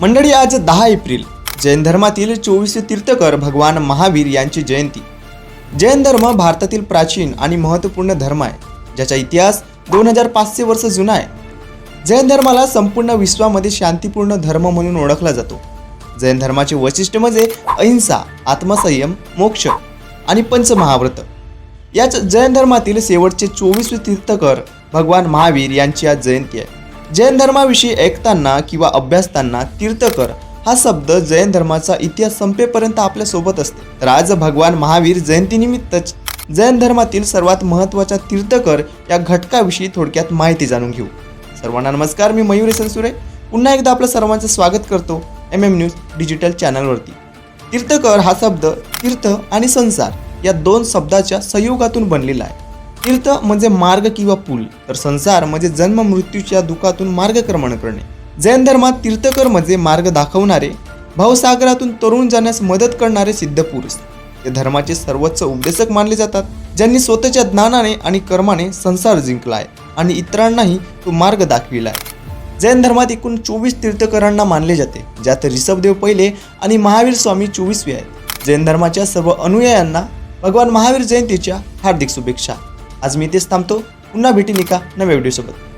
मंडळी आज दहा एप्रिल. जैन धर्मातील चोवीस तीर्थकर भगवान महावीर यांची जयंती. जैन धर्म भारतातील प्राचीन आणि महत्त्वपूर्ण धर्म आहे ज्याचा इतिहास दोन हजार पाचशे वर्ष जुना आहे. जैन धर्माला संपूर्ण विश्वामध्ये शांतीपूर्ण धर्म म्हणून ओळखला जातो. जैन धर्माचे वैशिष्ट्य म्हणजे अहिंसा आत्मसंयम मोक्ष आणि पंचमहाव्रत. याच जैन धर्मातील शेवटचे चोवीस तीर्थकर भगवान महावीर यांची आज जयंती आहे. जैन धर्माविषयी ऐकताना किंवा अभ्यासताना तीर्थकर हा शब्द जैन धर्माचा इतिहास संपेपर्यंत आपल्यासोबत असते. तर आज भगवान महावीर जयंतीनिमित्तच जैन धर्मातील सर्वात महत्त्वाच्या तीर्थकर या घटकाविषयी थोडक्यात माहिती जाणून घेऊ. सर्वांना नमस्कार मी मयुरी सनसुरे पुन्हा एकदा आपलं सर्वांचं स्वागत करतो एम एम न्यूज डिजिटल चॅनलवरती. तीर्थकर हा शब्द तीर्थ आणि संसार या दोन शब्दाच्या संयोगातून बनलेला आहे. तीर्थ म्हणजे मार्ग किंवा पूल तर संसार म्हणजे जन्म मृत्यूच्या दुःखातून मार्गक्रमण करणे. जैन धर्मात तीर्थकर म्हणजे मार्ग दाखवणारे भावसागरातून तरुण जाण्यास मदत करणारे सिद्ध पुरुष. ते धर्माचे सर्वोच्च उपदेशक मानले जातात ज्यांनी स्वतःच्या ज्ञानाने आणि कर्माने संसार जिंकला आहे आणि इतरांनाही तो मार्ग दाखविला आहे जैन धर्मात एकूण चोवीस तीर्थकरांना मानले जाते ज्यात ऋषभदेव पहिले आणि महावीर स्वामी चोवीसवे आहेत. जैन धर्माच्या सर्व अनुयायांना भगवान महावीर जयंतीच्या हार्दिक शुभेच्छा. आज मी इथेच थांबतो. पुन्हा भेटीन एका नव्या व्हिडिओसोबत